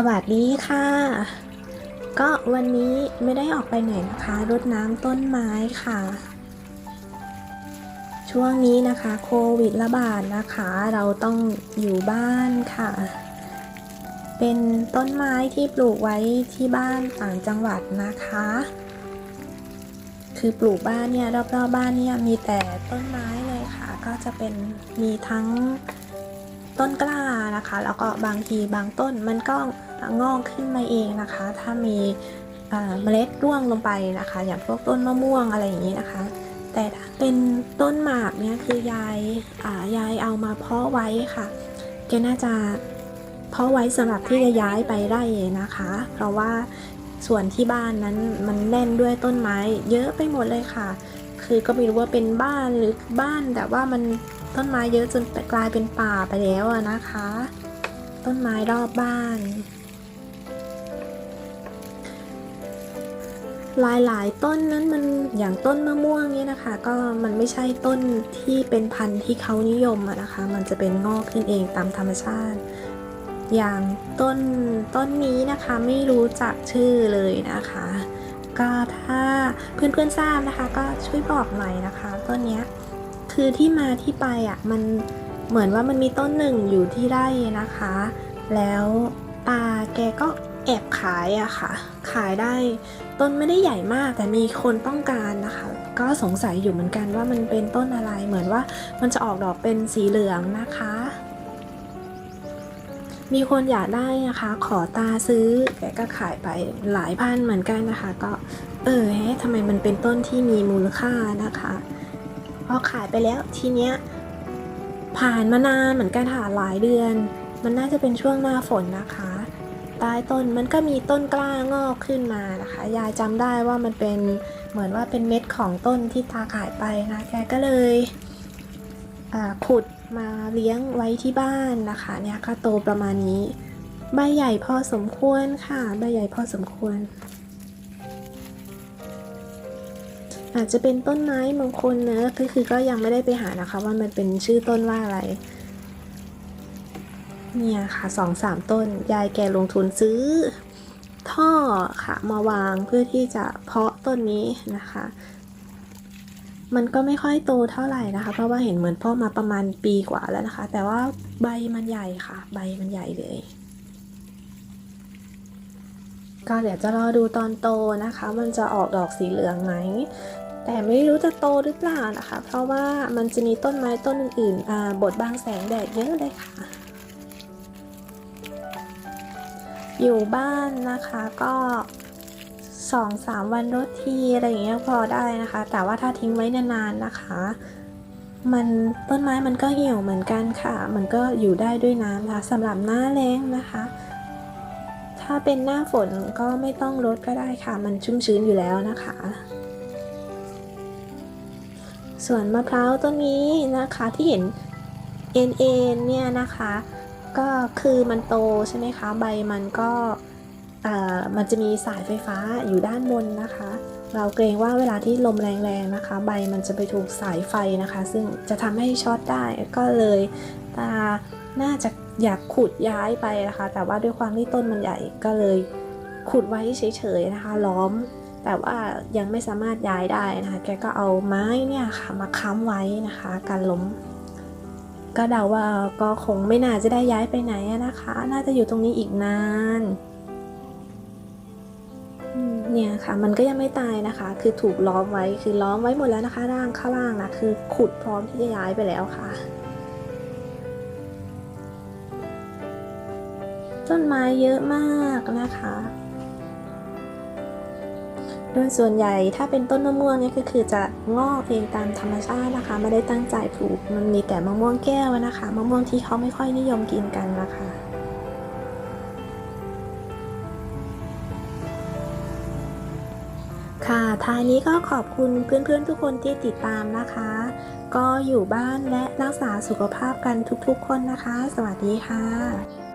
สวัสดีค่ะ ก็วันนี้ไม่ได้ออกไปไหนนะคะ รดน้ำต้นไม้ค่ะ ช่วงนี้นะคะโควิดระบาดนะคะ เราต้องอยู่บ้านค่ะ เป็นต้นไม้ที่ปลูกไว้ที่บ้านต่างจังหวัดนะคะ คือปลูกบ้านเนี่ยรอบๆบบ้านเนี่ยมีแต่ต้นไม้เลยค่ะ ก็จะเป็นมีทั้ง ต้นกล้านะคะ แล้วก็บางทีบางต้นมันก็งอกขึ้นมาเองนะคะ ถ้ามีเมล็ดร่วงลงไปนะคะ อย่างพวกต้นมะม่วงอะไรอย่างนี้นะคะ แต่เป็นต้นหมากเนี่ยคือยายยายเอามาเพาะไว้ค่ะแกน่าจะเพาะไว้สำหรับที่จะย้ายไปไร่นะคะ เพราะว่าส่วนที่บ้านนั้นมันแน่นด้วยต้นไม้ เยอะไปหมดเลยค่ะ คือก็ไม่รู้ว่าเป็นบ้านหรือบ้านแต่ว่ามัน ต้นไม้เยอะจนกลายเป็นป่าไปแล้วนะคะ ต้นไม้รอบบ้าน หลายๆ ต้นนั้นมันอย่างต้นมะม่วงเนี่ยนะคะ ก็มันไม่ใช่ต้นที่เป็นพันธุ์ที่เขานิยมอะนะคะ มันจะเป็นงอกขึ้นเองตามธรรมชาติ อย่างต้นต้นนี้นะคะไม่รู้จักชื่อเลยนะคะก็ถ้าเพื่อนๆทราบนะคะ ก็ช่วยบอกหน่อยนะคะต้นเนี้ย คือที่มาที่ไปอะมันเหมือนว่ามันมีต้นหนึ่งอยู่ที่ไร่นะคะ แล้วตาแกก็แอบขายอะค่ะ ขายได้ต้นไม่ได้ใหญ่มากแต่มีคนต้องการนะคะ ก็สงสัยอยู่เหมือนกันว่ามันเป็นต้นอะไร เหมือนว่ามันจะออกดอกเป็นสีเหลืองนะคะ มีคนอยากได้นะคะ ขอตาซื้อแกก็ขายไปหลายพันเหมือนกันนะคะ ก็เออเฮ้ทำไมมันเป็นต้นที่มีมูลค่านะคะ พอขายไปแล้วทีเนี้ยผ่านมานานเหมือนกันค่ะหลายเดือน มันน่าจะเป็นช่วงหน้าฝนนะคะใต้ต้นมันก็มีต้นกล้างอกขึ้นมานะคะ ยายจำได้ว่ามันเป็นเหมือนว่าเป็นเม็ดของต้นที่ตาขายไปนะแกก็เลยขุดมาเลี้ยงไว้ที่บ้านนะคะเนี่ยก็โตประมาณนี้ ใบใหญ่พอสมควรค่ะ ใบใหญ่พอสมควร อาจจะเป็นต้นไม้มงคลเนอะก็คือก็ยังไม่ได้ไปหานะคะ ว่ามันเป็นชื่อต้นว่าอะไร เนี่ยค่ะสองสามต้น ยายแกลงทุนซื้อ ท่อค่ะมาวางเพื่อที่จะเพาะต้นนี้นะคะ มันก็ไม่ค่อยโตเท่าไหร่นะคะ เพราะว่าเห็นเหมือนพ่อมาประมาณปีกว่าแล้วนะคะ แต่ว่าใบมันใหญ่ค่ะ ใบมันใหญ่เลย ก็เดี๋ยวจะรอดูตอนโตนะคะ มันจะออกดอกสีเหลืองไหม แต่ไม่รู้จะโตหรือเปล่านะคะ เพราะว่ามันจะมีต้นไม้ต้นอื่นๆบดบังแสงแดดเยอะเลยค่ะ อยู่บ้านนะคะก็สองสามวันรถทีอะไรอย่างเงี้ยพอได้นะคะ แต่ว่าถ้าทิ้งไว้นานๆนะคะ มันต้นไม้มันก็เหี่ยวเหมือนกันค่ะ มันก็อยู่ได้ด้วยน้ำค่ะสำหรับหน้าแล้งนะคะ ถ้าเป็นหน้าฝนก็ไม่ต้องรดก็ได้ค่ะ มันชุ่มชื้นอยู่แล้วนะคะ ส่วนมะพร้าวต้นนี้นะคะที่เห็นเอ็นเอ็นเนี่ยนะคะ ก็คือมันโตใช่ไหมคะ ใบมันก็มันจะมีสายไฟฟ้าอยู่ด้านบนนะคะ เราเกรงว่าเวลาที่ลมแรงๆนะคะ ใบมันจะไปถูกสายไฟนะคะ ซึ่งจะทำให้ช็อตได้ก็เลยตา น่าจะอยากขุดย้ายไปนะคะ แต่ว่าด้วยความที่ต้นมันใหญ่ก็เลยขุดไว้เฉยๆนะคะ ล้อม แต่ว่ายังไม่สามารถย้ายได้นะคะ แกก็เอาไม้เนี่ยค่ะมาค้ำไว้นะคะการล้ม ก็เดาว่าก็คงไม่น่าจะได้ย้ายไปไหนนะคะ น่าจะอยู่ตรงนี้อีกนานเนี่ยค่ะมันก็ยังไม่ตายนะคะ คือถูกล้อมไว้คือล้อมไว้หมดแล้วนะคะ ร่างข้างล่างนะคือขุดพร้อมที่จะย้ายไปแล้วค่ะ ต้นไม้เยอะมากนะคะ โดยส่วนใหญ่ถ้าเป็นต้นมะม่วงเนี่ยก็คือจะงอกเองตามธรรมชาตินะคะ ไม่ได้ตั้งใจปลูก มันมีแต่มะม่วงแก้วนะคะ มะม่วงที่เขาไม่ค่อยนิยมกินกันนะคะค่ะท้ายนี้ก็ขอบคุณเพื่อนๆทุกคนที่ติดตามนะคะ ก็อยู่บ้านและรักษาสุขภาพกันทุกๆคนนะคะ สวัสดีค่ะ